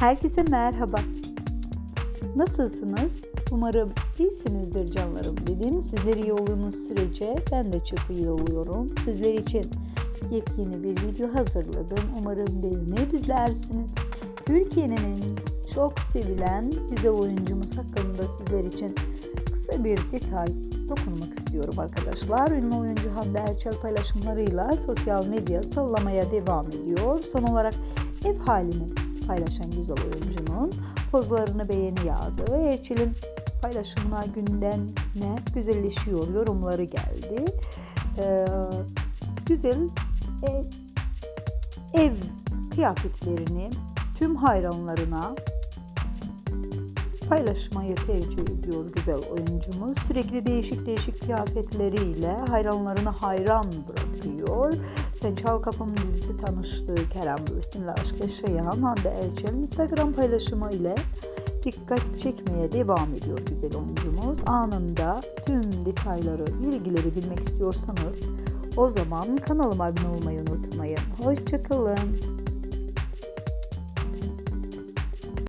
Herkese merhaba. Nasılsınız? Umarım iyisinizdir canlarım dedim. Sizler iyi olduğunuz sürece ben de çok iyi oluyorum. Sizler için yepyeni bir video hazırladım. Umarım beğenir izlersiniz. Türkiye'nin en çok sevilen güzel oyuncumuz hakkında sizler için kısa bir detay dokunmak istiyorum arkadaşlar. Ünlü oyuncu Hande Erçel paylaşımlarıyla sosyal medya sallamaya devam ediyor. Son olarak ev halini paylaşan güzel oyuncunun pozlarını beğeni yağdı. Erçel'in paylaşımına günden ne güzelleşiyor yorumları geldi. Ee, güzel e, ev kıyafetlerini tüm hayranlarına paylaşmayı tercih ediyor güzel oyuncumuz. Sürekli değişik değişik kıyafetleriyle hayranlarını hayran bırakıyor. Sen Çal Kapım dizisi tanıştığı Kerem Bürsin'le aşk yaşayan Hande Erçel Instagram paylaşımı ile dikkat çekmeye devam ediyor güzel oyuncumuz. Anında tüm detayları, bilgileri bilmek istiyorsanız o zaman kanalıma abone olmayı unutmayın. Hoşçakalın.